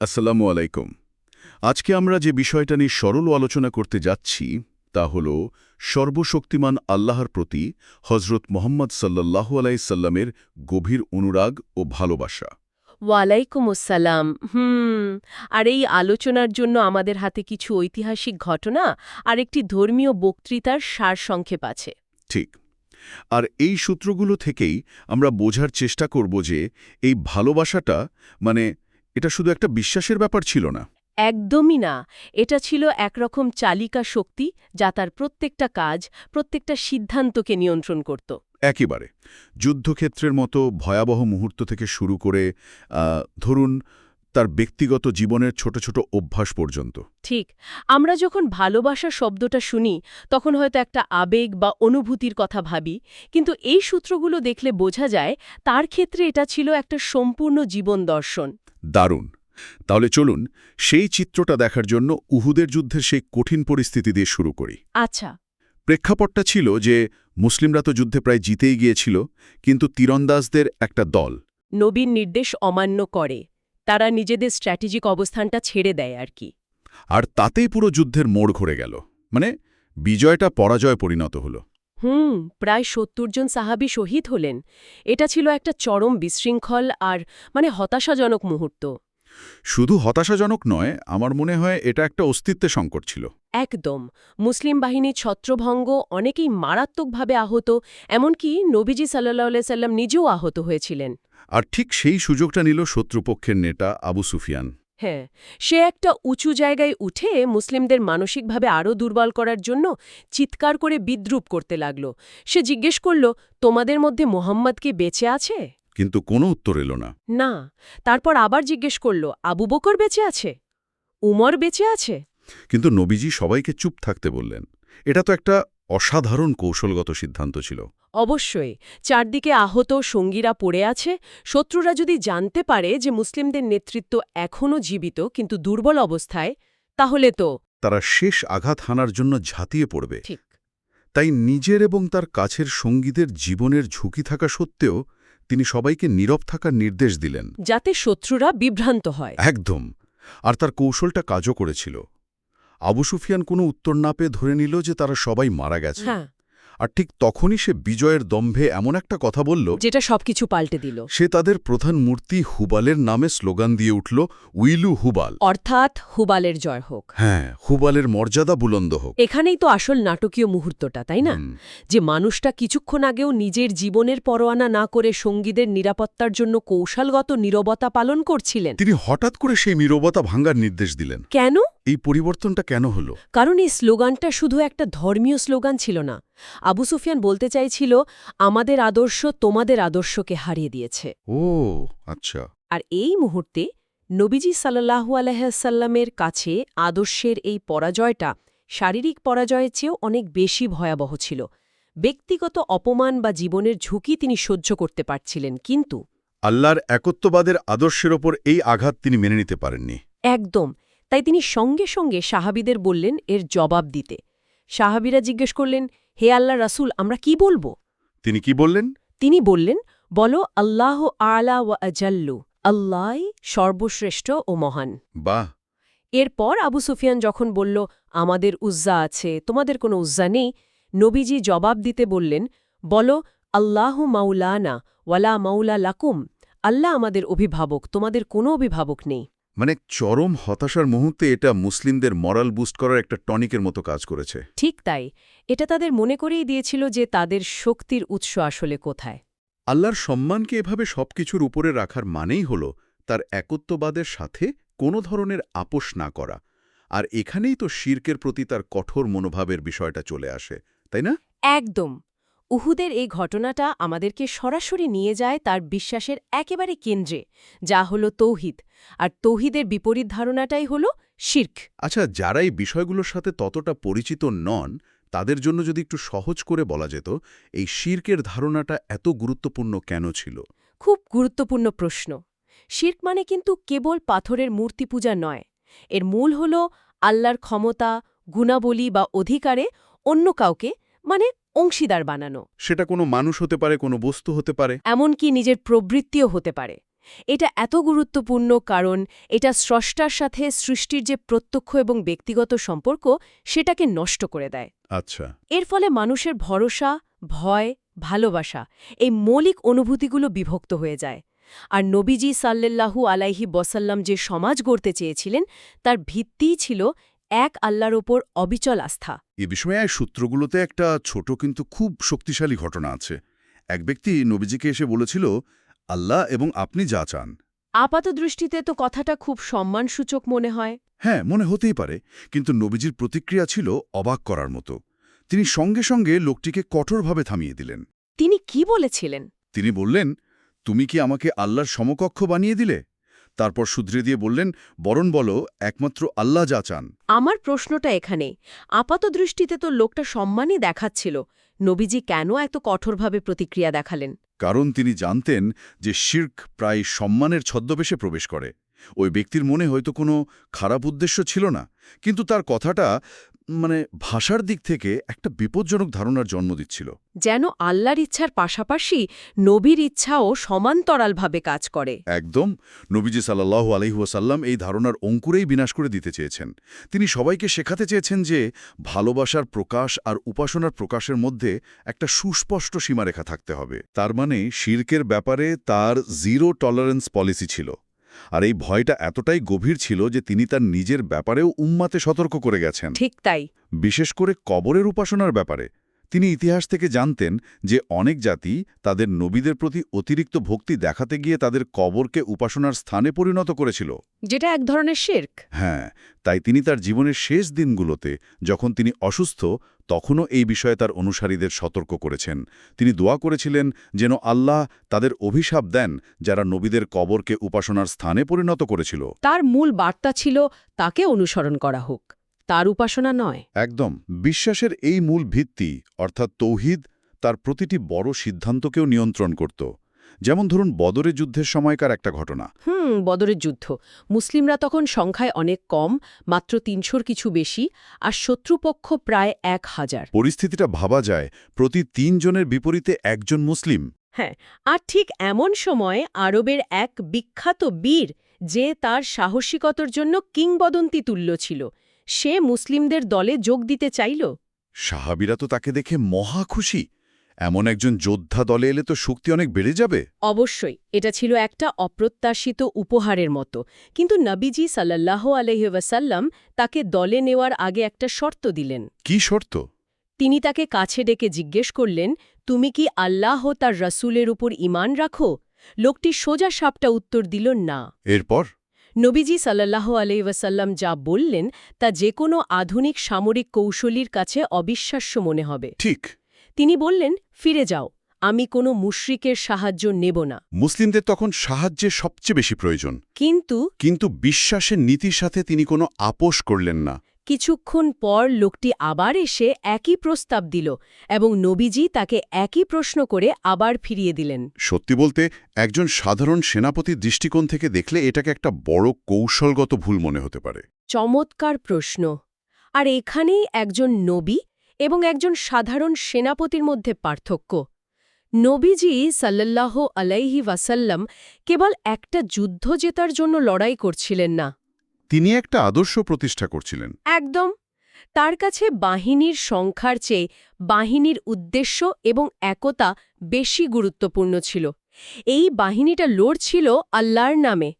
আসসালামু আলাইকুম। আজকে আমরা যে বিষয়টা নিয়ে সরল আলোচনা করতে যাচ্ছি তা হল সর্বশক্তিমান আল্লাহর প্রতি হজরত মোহাম্মদ সাল্লাল্লাহু আলাইসাল্লামের গভীর অনুরাগ ও ভালোবাসা। ওয়ালাইকুম আসসালাম। হুম আর এই আলোচনার জন্য আমাদের হাতে কিছু ঐতিহাসিক ঘটনা আর একটি ধর্মীয় বক্তৃতার সারসংক্ষেপ আছে। ঠিক। আর এই সূত্রগুলো থেকেই আমরা বোঝার চেষ্টা করব যে এই ভালোবাসাটা মানে এটা শুধু একটা বিশ্বাসের ব্যাপার ছিল না। একদমই না। এটা ছিল একরকম চালিকা শক্তি যা তার প্রত্যেকটা কাজ প্রত্যেকটা সিদ্ধান্তকে নিয়ন্ত্রণ করত। একেবারে। যুদ্ধক্ষেত্রের মতো ভয়াবহ মুহূর্ত থেকে শুরু করে ধরুন তার ব্যক্তিগত জীবনের ছোট ছোট অভ্যাস পর্যন্ত। ঠিক। আমরা যখন ভালোবাসা শব্দটা শুনি তখন হয়তো একটা আবেগ বা অনুভূতির কথা ভাবি কিন্তু এই সূত্রগুলো দেখলে বোঝা যায় তার ক্ষেত্রে এটা ছিল একটা সম্পূর্ণ জীবন দর্শন। দারুণ। তাহলে চলুন সেই চিত্রটা দেখার জন্য উহুদের যুদ্ধের সেই কঠিন পরিস্থিতি দিয়ে শুরু করি। আচ্ছা। প্রেক্ষাপটটা ছিল যে মুসলিমরা তো যুদ্ধে প্রায় জিতেই গিয়েছিল কিন্তু তীরন্দাজদের একটা দল। নবীন নির্দেশ অমান্য করে। তারা নিজেদের স্ট্র্যাটেজিক অবস্থানটা ছেড়ে দেয় আর কি। আর তাতেই পুরো যুদ্ধের মোড় ঘুরে গেল। মানে বিজয়টা পরাজয় পরিণত হল। হুম প্রায় সত্তর জন সাহাবি শহীদ হলেন। এটা ছিল একটা চরম বিশৃঙ্খল আর মানে হতাশাজনক মুহূর্ত। শুধু হতাশাজনক নয় আমার মনে হয় এটা একটা অস্তিত্বের সংকট ছিল। একদম। মুসলিম বাহিনীর ছত্রভঙ্গ অনেকেই মারাত্মকভাবে আহত এমনকি নবীজি সাল্লাহ সাল্লাম নিজেও আহত হয়েছিলেন। আর ঠিক সেই সুযোগটা নিল শত্রুপক্ষের নেতা আবু সুফিয়ান। হ্যাঁ সে একটা উঁচু জায়গায় উঠে মুসলিমদের মানসিকভাবে আরও দুর্বল করার জন্য চিৎকার করে বিদ্রুপ করতে লাগল। সে জিজ্ঞেস করল তোমাদের মধ্যে মোহাম্মদ কি বেঁচে আছে? কিন্তু কোনো উত্তর এলো না। না। তারপর আবার জিজ্ঞেস করল আবু বকর বেঁচে আছে? উমর বেঁচে আছে? কিন্তু নবীজি সবাইকে চুপ থাকতে বললেন। এটা তো একটা অসাধারণ কৌশলগত সিদ্ধান্ত ছিল। অবশ্যই চারদিকে আহত সঙ্গীরা পড়ে আছে। শত্রুরা যদি জানতে পারে যে মুসলিমদের নেতৃত্ব এখনও জীবিত কিন্তু দুর্বল অবস্থায় তাহলে তো তারা শেষ আঘাত হানার জন্য ঝাঁতিয়ে পড়বে। ঠিক। তাই নিজের এবং তার কাছের সঙ্গীদের জীবনের ঝুঁকি থাকা সত্ত্বেও তিনি সবাইকে নীরব থাকার নির্দেশ দিলেন। যাতে শত্রুরা বিভ্রান্ত হয়। একদম। আর তার কৌশলটা কাজও করেছিল। আবু সুফিয়ান কোনো উত্তর না পেয়ে ধরে নিল যে তারা সবাই মারা গেছে। হ্যাঁ। আর ঠিক তখনই সে বিজয়ের দম্ভে এমন একটা কথা বলল যেটা সবকিছু পাল্টে দিল। সে তাদের প্রধান মূর্তি হুবালের নামে স্লোগান দিয়ে উঠল উইলু হুবাল। অর্থাৎ হুবালের জয় হোক। হ্যাঁ হুবালের মর্যাদা বুলন্দ হোক। এখানেই তো আসল নাটকীয় মুহূর্তটা তাই না? যে মানুষটা কিছুক্ষণ আগেও নিজের জীবনের পরোয়ানা না করে সঙ্গীদের নিরাপত্তার জন্য কৌশলগত নীরবতা পালন করছিলেন। তিনি হঠাৎ করে সেই নীরবতা ভাঙ্গার নির্দেশ দিলেন। কেন? এই পরিবর্তনটা কেন হলো? কারণ এই স্লোগানটা শুধু একটা ধর্মীয় স্লোগান ছিল না আবু সুফিয়ান বলতে চাইছিল আমাদের আদর্শ তোমাদের আদর্শকে হারিয়ে দিয়েছে। ও আচ্ছা। আর এই মুহূর্তে নবীজি সাল্লাহু আলহাসাল্লামের কাছে আদর্শের এই পরাজয়টা শারীরিক পরাজয়ের চেয়েও অনেক বেশি ভয়াবহ ছিল। ব্যক্তিগত অপমান বা জীবনের ঝুঁকি তিনি সহ্য করতে পারছিলেন কিন্তু আল্লাহর একত্ববাদের আদর্শের ওপর এই আঘাত তিনি মেনে নিতে পারেননি। একদম। তাই তিনি সঙ্গে সঙ্গে সাহাবিদের বললেন এর জবাব দিতে। সাহাবিরা জিজ্ঞেস করলেন হে আল্লাহ রাসূল আমরা কি বলব? তিনি কি বললেন? তিনি বললেন বলো আল্লাহ আলা ওয়া আজাল্লু আল্লাহ সর্বশ্রেষ্ঠ ও মহান। বাহ! এরপর আবু সুফিয়ান যখন বলল আমাদের উজ্জা আছে তোমাদের কোনো উজ্জা নেই নবীজি জবাব দিতে বললেন বলো আল্লাহ মাউলানা ওয়ালা মাউলা লাকুম আল্লাহ আমাদের অভিভাবক তোমাদের কোনো অভিভাবক নেই। মানে চরম হতাশার মুহূর্তে এটা মুসলিমদের মরাল বুস্ট করার একটা টনিকের মতো কাজ করেছে। ঠিক তাই। এটা তাদের মনে করেই দিয়েছিল যে তাদের শক্তির উৎস আসলে কোথায়। আল্লাহর সম্মানকে এভাবে সবকিছুর উপরে রাখার মানেই হল তার একত্ববাদের সাথে কোনো ধরনের আপোষ না করা। আর এখানেই তো শির্কের প্রতি তার কঠোর মনোভাবের বিষয়টা চলে আসে তাই না? একদম। উহুদের এই ঘটনাটা আমাদেরকে সরাসরি নিয়ে যায় তার বিশ্বাসের একেবারে কেন্দ্রে যা হল তৌহিদ। আর তৌহিদের বিপরীত ধারণাটাই হল শির্ক। আচ্ছা যারা এই বিষয়গুলোর সাথে ততটা পরিচিত নন তাদের জন্য যদি একটু সহজ করে বলা যেত এই শির্কের ধারণাটা এত গুরুত্বপূর্ণ কেন ছিল? খুব গুরুত্বপূর্ণ প্রশ্ন। শির্ক মানে কিন্তু কেবল পাথরের মূর্তি পূজা নয়। এর মূল হল আল্লাহর ক্ষমতা গুণাবলী বা অধিকারে অন্য কাউকে মানে অংশীদার বানানো। সেটা কোনো মানুষ হতে পারে কোনো বস্তু হতে পারে। এমনকি নিজের প্রবৃত্তিও হতে পারে। এটা এত গুরুত্বপূর্ণ কারণ এটা স্রষ্টার সাথে সৃষ্টির যে প্রত্যক্ষ এবং ব্যক্তিগত সম্পর্ক সেটাকে নষ্ট করে দেয়। আচ্ছা। এর ফলে মানুষের ভরসা ভয় ভালোবাসা এই মৌলিক অনুভূতিগুলো বিভক্ত হয়ে যায়। আর নবীজি সাল্লাল্লাহু আলাইহি বসাল্লাম যে সমাজ গড়তে চেয়েছিলেন তার ভিত্তিই ছিল এক আল্লাহর ওপর অবিচল আস্থা। এ বিষয়ে সূত্রগুলোতে একটা ছোট কিন্তু খুব শক্তিশালী ঘটনা আছে। এক ব্যক্তি নবীজিকে এসে বলেছিল আল্লাহ এবং আপনি যা চান। আপাত দৃষ্টিতে তো কথাটা খুব সম্মানসূচক মনে হয়। হ্যাঁ মনে হতেই পারে কিন্তু নবীজির প্রতিক্রিয়া ছিল অবাক করার মতো। তিনি সঙ্গে সঙ্গে লোকটিকে কঠোরভাবে থামিয়ে দিলেন। তিনি কি বলেছিলেন? তিনি বললেন তুমি কি আমাকে আল্লাহর সমকক্ষ বানিয়ে দিলে? তারপর শুধরে দিয়ে বললেন বরণ বলো একমাত্র আল্লাহ যা চান। আমার প্রশ্নটা এখানে। আপাত দৃষ্টিতে তো লোকটা সম্মানই দেখাচ্ছিল। নবীজি কেন এত কঠোরভাবে প্রতিক্রিয়া দেখালেন? কারণ তিনি জানতেন যে শির্ক প্রায় সম্মানের ছদ্মবেশে প্রবেশ করে। ওই ব্যক্তির মনে হয়তো কোনো খারাপ উদ্দেশ্য ছিল না। কিন্তু তার কথাটা মানে ভাষার দিক থেকে একটা বিপজ্জনক ধারণার জন্ম দিচ্ছিল। যেন আল্লাহর ইচ্ছার পাশাপাশি নবীর ইচ্ছাও সমান্তরালভাবে কাজ করে। একদম নবীজি সাল্লাহ আলহিহাসাল্লাম এই ধারণার অঙ্কুরেই বিনাশ করে দিতে চেয়েছেন। তিনি সবাইকে শেখাতে চেয়েছেন যে ভালোবাসার প্রকাশ আর উপাসনার প্রকাশের মধ্যে একটা সুস্পষ্ট সীমারেখা থাকতে হবে। তার মানে শির্কের ব্যাপারে তার জিরো টলারেন্স পলিসি ছিল। আর এই ভয়টা এতটাই গভীর ছিল যে তিনি তার নিজের ব্যাপারেও উম্মাতে সতর্ক করে গেছেন। ঠিক তাই। বিশেষ করে কবরের উপাসনার ব্যাপারে। তিনি ইতিহাস থেকে জানতেন যে অনেক জাতি তাদের নবীদের প্রতি অতিরিক্ত ভক্তি দেখাতে গিয়ে তাদের কবরকে উপাসনার স্থানে পরিণত করেছিল। যেটা এক ধরনের শেরক। হ্যাঁ তাই তিনি তার জীবনের শেষ দিনগুলোতে যখন তিনি অসুস্থ তখনও এই বিষয়ে তার অনুসারীদের সতর্ক করেছেন। তিনি দোয়া করেছিলেন যেন আল্লাহ তাদের অভিশাপ দেন যারা নবীদের কবরকে উপাসনার স্থানে পরিণত করেছিল। তার মূল বার্তা ছিল তাকে অনুসরণ করা হোক। তার উপাসনা নয়। একদম। বিশ্বাসের এই মূল ভিত্তি অর্থাৎ তৌহিদ তার প্রতিটি বড় সিদ্ধান্তকেও নিয়ন্ত্রণ করত। যেমন ধরুন বদরে যুদ্ধের সময়কার একটা ঘটনা। হুম বদরের যুদ্ধ। মুসলিমরা তখন সংখ্যায় অনেক কম মাত্র তিনশোর কিছু বেশি আর শত্রুপক্ষ প্রায় এক হাজার। পরিস্থিতিটা ভাবা যায় প্রতি তিনজনের বিপরীতে একজন মুসলিম। হ্যাঁ আর ঠিক এমন সময় আরবের এক বিখ্যাত বীর যে তার সাহসিকতার জন্য কিংবদন্তি তুল্য ছিল। সে মুসলিমদের দলে যোগ দিতে চাইল? সাহাবিরা তো তাকে দেখে মহা খুশি। এমন একজন যোদ্ধা দলে এলে তো শক্তি অনেক বেড়ে যাবে। অবশ্যই এটা ছিল একটা অপ্রত্যাশিত উপহারের মতো। কিন্তু নবীজি সাল্লাহ আলহিউসাল্লাম তাকে দলে নেওয়ার আগে একটা শর্ত দিলেন। কি শর্ত? তিনি তাকে কাছে ডেকে জিজ্ঞেস করলেন তুমি কি আল্লাহ তার রসুলের উপর ইমান রাখো? লোকটি সোজা সাপটা উত্তর দিল না। এরপর? নবীজি সাল্লাহ আলহিউসাল্লাম যা বললেন তা যে কোনো আধুনিক সামরিক কৌশলীর কাছে অবিশ্বাস্য মনে হবে। ঠিক। তিনি বললেন ফিরে যাও আমি কোনো মুশ্রিকের সাহায্য নেব না। মুসলিমদের তখন সাহায্যের সবচেয়ে বেশি প্রয়োজন। কিন্তু কিন্তু বিশ্বাসের নীতির সাথে তিনি কোনো আপোষ করলেন না। কিছুক্ষণ পর লোকটি আবার এসে একই প্রস্তাব দিল এবং নবীজি তাকে একই প্রশ্ন করে আবার ফিরিয়ে দিলেন। সত্যি বলতে একজন সাধারণ সেনাপতির দৃষ্টিকোণ থেকে দেখলে এটাকে একটা বড় কৌশলগত ভুল মনে হতে পারে। চমৎকার প্রশ্ন। আর এখানেই একজন নবী এবং একজন সাধারণ সেনাপতির মধ্যে পার্থক্য। নবীজি সাল্লাল্লাহ আলাইহি ওয়াসাল্লাম কেবল একটা যুদ্ধ জেতার জন্য লড়াই করছিলেন না। তিনি একটা আদর্শ প্রতিষ্ঠা করছিলেন। একদম। তার কাছে বাহিনীর সংখ্যার চেয়ে বাহিনীর উদ্দেশ্য এবং একতা বেশি গুরুত্বপূর্ণ ছিল। এই বাহিনীটা লড়ছিল আল্লাহর নামে।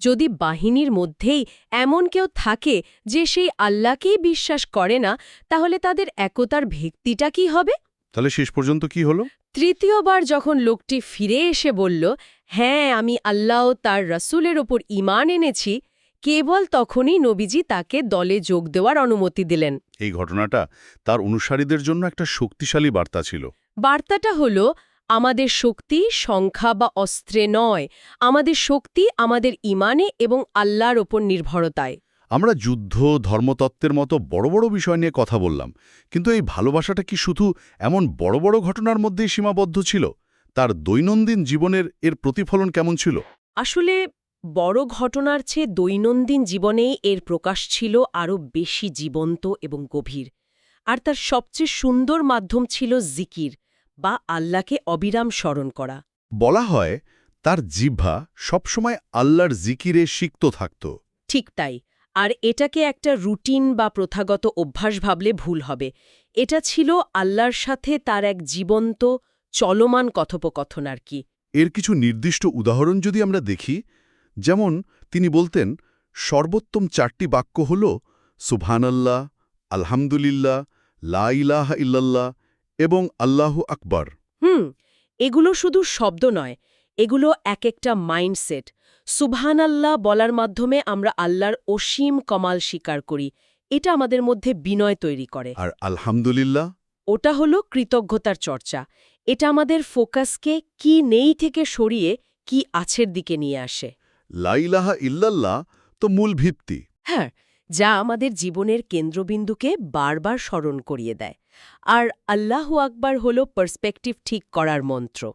যদি বাহিনীর মধ্যেই এমন কেউ থাকে যে সেই আল্লাহকেই বিশ্বাস করে না তাহলে তাদের একতার ভিত্তিটা কি হবে? তাহলে শেষ পর্যন্ত কি হলো? তৃতীয়বার যখন লোকটি ফিরে এসে বলল হ্যাঁ আমি আল্লাহ তার রসুলের ওপর ইমান এনেছি। কেবল তখনই নবীজি তাকে দলে যোগ দেওয়ার অনুমতি দিলেন। এই ঘটনাটা তার অনুসারীদের জন্য একটা শক্তিশালী বার্তা ছিল। বার্তাটা হল আমাদের শক্তি সংখ্যা বা অস্ত্রে নয় আমাদের শক্তি আমাদের ইমানে এবং আল্লাহর ওপর নির্ভরতায়। আমরা যুদ্ধ ধর্মতত্ত্বের মতো বড় বড় বিষয় নিয়ে কথা বললাম কিন্তু এই ভালোবাসাটা কি শুধু এমন বড় বড় ঘটনার মধ্যেই সীমাবদ্ধ ছিল? তার দৈনন্দিন জীবনের এর প্রতিফলন কেমন ছিল? আসলে বড় ঘটনার চেয়ে দৈনন্দিন জীবনে এর প্রকাশ ছিল আরও বেশি জীবন্ত এবং গভীর। আর তার সবচেয়ে সুন্দর মাধ্যম ছিল জিকির বা আল্লাহকে অবিরাম স্মরণ করা। বলা হয় তার জিহ্বা সবসময় আল্লাহর জিকিরে সিক্ত থাকত। ঠিক তাই আর এটাকে একটা রুটিন বা প্রথাগত অভ্যাস ভাবলে ভুল হবে। এটা ছিল আল্লাহর সাথে তার এক জীবন্ত চলমান কথোপকথন আর কি। এর কিছু নির্দিষ্ট উদাহরণ যদি আমরা দেখি যেমন তিনি বলতেন সর্বোত্তম চারটি বাক্য হল সুবহানাল্লাহ আলহামদুলিল্লাহ লা ইলাহা ইল্লাল্লাহ এবং আল্লাহু আকবর। হুম এগুলো শুধু শব্দ নয় এগুলো এক একটা মাইন্ডসেট। সুভান সুবহানাল্লাহ বলার মাধ্যমে আমরা আল্লাহর অসীম কমাল স্বীকার করি এটা আমাদের মধ্যে বিনয় তৈরি করে। আর আলহামদুলিল্লাহ? ওটা হলো কৃতজ্ঞতার চর্চা এটা আমাদের ফোকাসকে কি নেই থেকে সরিয়ে কি আছের দিকে নিয়ে আসে। লা ইলাহা ইল্লাল্লাহ তো মূল ভিত্তি। হ্যাঁ যা আমাদের জীবনের কেন্দ্রবিন্দুকে বারবার স্মরণ করিয়ে দেয়। আর আল্লাহু আকবার হল পার্সপেক্টিভ ঠিক করার মন্ত্র।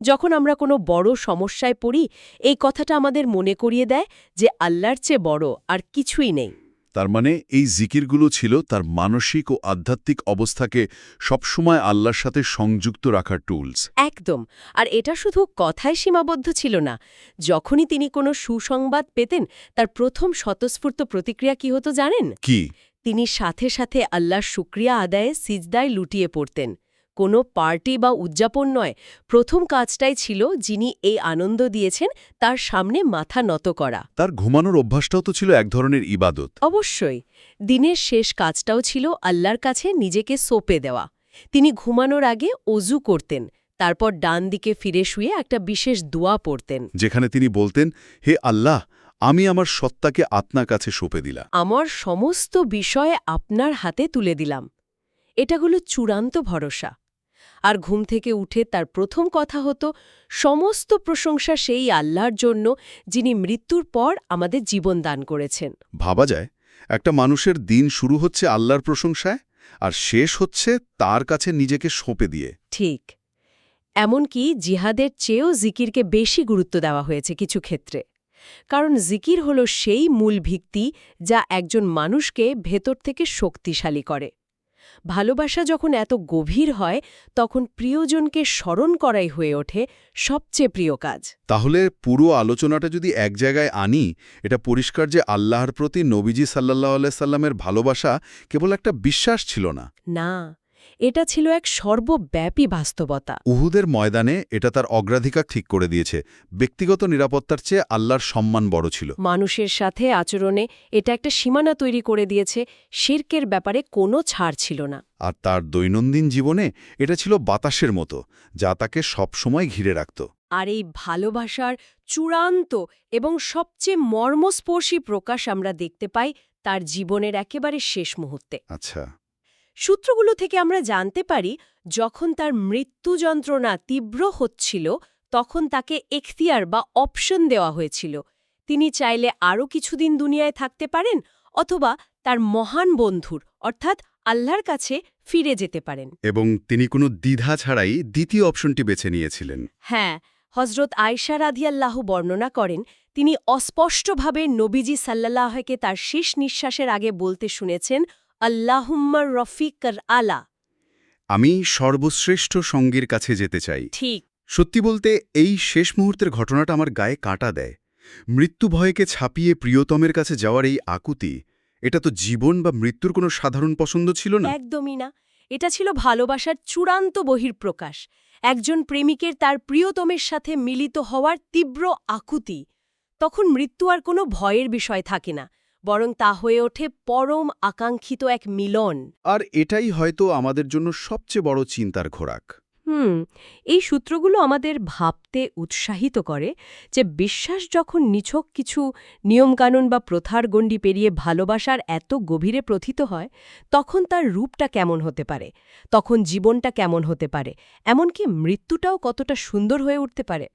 যখন আমরা কোনো বড় সমস্যায় পড়ি, এই কথাটা আমাদের মনে করিয়ে দেয় যে আল্লাহর চেয়ে বড় আর কিছুই নেই। তার মানে এই জিকিরগুলো ছিল তার মানসিক ও আধ্যাত্মিক অবস্থাকে সবসময় আল্লাহর সাথে সংযুক্ত রাখার টুলস একদম আর এটা শুধু কথায় সীমাবদ্ধ ছিল না। যখনই তিনি কোনো সুসংবাদ পেতেন তার প্রথম স্বতঃস্ফূর্ত প্রতিক্রিয়া কি হতো জানেন? কি? তিনি সাথে সাথে আল্লাহর শুক্রিয়া আদায়ে সিজদায় লুটিয়ে পড়তেন। কোনো পার্টি বা উদযাপন নয়। প্রথম কাজটাই ছিল যিনি এই আনন্দ দিয়েছেন তার সামনে মাথা নত করা। তার ঘুমানোর অভ্যাসটাও তো ছিল এক ধরনের ইবাদত। অবশ্যই। দিনের শেষ কাজটাও ছিল আল্লাহর কাছে নিজেকে সোপে দেওয়া। তিনি ঘুমানোর আগে অজু করতেন তারপর ডান দিকে ফিরে শুয়ে একটা বিশেষ দোয়া পড়তেন। যেখানে তিনি বলতেন হে আল্লাহ আমি আমার সত্তাকে আপনার কাছে সঁপে দিলাম। আমার সমস্ত বিষয়ে আপনার হাতে তুলে দিলাম। এটা হলো চূড়ান্ত ভরসা। আর ঘুম থেকে উঠে তার প্রথম কথা হতো সমস্ত প্রশংসা সেই আল্লাহর জন্য যিনি মৃত্যুর পর আমাদের জীবন দান করেছেন। ভাবা যায় একটা মানুষের দিন শুরু হচ্ছে আল্লাহর প্রশংসায় আর শেষ হচ্ছে তার কাছে নিজেকে সঁপে দিয়ে। ঠিক। এমনকি জিহাদের চেয়েও জিকিরকে বেশি গুরুত্ব দেওয়া হয়েছে কিছু ক্ষেত্রে। কারণ জিকির হল সেই মূল ভিত্তি যা একজন মানুষকে ভেতর থেকে শক্তিশালী করে। ভালোবাসা যখন এত গভীর হয় তখন প্রিয়জনকে স্মরণ করাই হয়ে ওঠে সবচেয়ে প্রিয় কাজ। তাহলে পুরো আলোচনাটা যদি এক জায়গায় আনি এটা পরিষ্কার যে আল্লাহর প্রতি নবীজি সাল্লাহ সাল্লামের ভালোবাসা কেবল একটা বিশ্বাস ছিল না। না এটা ছিল এক সর্বব্যাপী বাস্তবতা। উহুদের ময়দানে এটা তার অগ্রাধিকার ঠিক করে দিয়েছে। ব্যক্তিগত নিরাপত্তার চেয়ে আল্লাহর সম্মান বড় ছিল। মানুষের সাথে আচরণে এটা একটা সীমানা তৈরি করে দিয়েছে শির্কের ব্যাপারে কোনো ছাড় ছিল না। আর তার দৈনন্দিন জীবনে এটা ছিল বাতাসের মতো যা তাকে সবসময় ঘিরে রাখত। আর এই ভালোবাসার চূড়ান্ত এবং সবচেয়ে মর্মস্পর্শী প্রকাশ আমরা দেখতে পাই তার জীবনের একেবারে শেষ মুহূর্তে। আচ্ছা। সূত্রগুলো থেকে আমরা জানতে পারি যখন তার মৃত্যু যন্ত্রণা তীব্র হচ্ছিল তখন তাকে এখতিয়ার বা অপশন দেওয়া হয়েছিল। তিনি চাইলে আরও কিছুদিন দুনিয়ায় থাকতে পারেন অথবা তার মহান বন্ধুর অর্থাৎ আল্লাহর কাছে ফিরে যেতে পারেন। এবং তিনি কোনো দ্বিধা ছাড়াই দ্বিতীয় অপশনটি বেছে নিয়েছিলেন। হ্যাঁ হজরত আয়সা রাধিয়াল্লাহ বর্ণনা করেন তিনি অস্পষ্টভাবে নবীজি সাল্লাহকে তার শেষ নিঃশ্বাসের আগে বলতে শুনেছেন আল্লাহুম্মার রফিকর আলা। আমি সর্বশ্রেষ্ঠ সঙ্গীর কাছে যেতে চাই। ঠিক। সত্যি বলতে এই শেষ মুহূর্তের ঘটনাটা আমার গায়ে কাটা দেয়। মৃত্যু ভয়কে ছাপিয়ে প্রিয়তমের কাছে যাওয়ার এই আকুতি এটা তো জীবন বা মৃত্যুর কোনো সাধারণ পছন্দ ছিল না। একদমই না। এটা ছিল ভালোবাসার চূড়ান্ত বহির্প্রকাশ একজন প্রেমিকের তার প্রিয়তমের সাথে মিলিত হওয়ার তীব্র আকুতি। তখন মৃত্যু আর কোনো ভয়ের বিষয় থাকে না। বরং তা হয়ে ওঠে পরম আকাঙ্ক্ষিত এক মিলন। আর এটাই হয়তো আমাদের জন্য সবচেয়ে বড় চিন্তার ঘোরাক হুম এই সূত্রগুলো আমাদের ভাবতে উৎসাহিত করে যে বিশ্বাস যখন নিছক কিছু নিয়মকানুন বা প্রথার গণ্ডি পেরিয়ে ভালোবাসার এত গভীরে প্রথিত হয় তখন তার রূপটা কেমন হতে পারে? তখন জীবনটা কেমন হতে পারে? এমনকি মৃত্যুটাও কতটা সুন্দর হয়ে উঠতে পারে?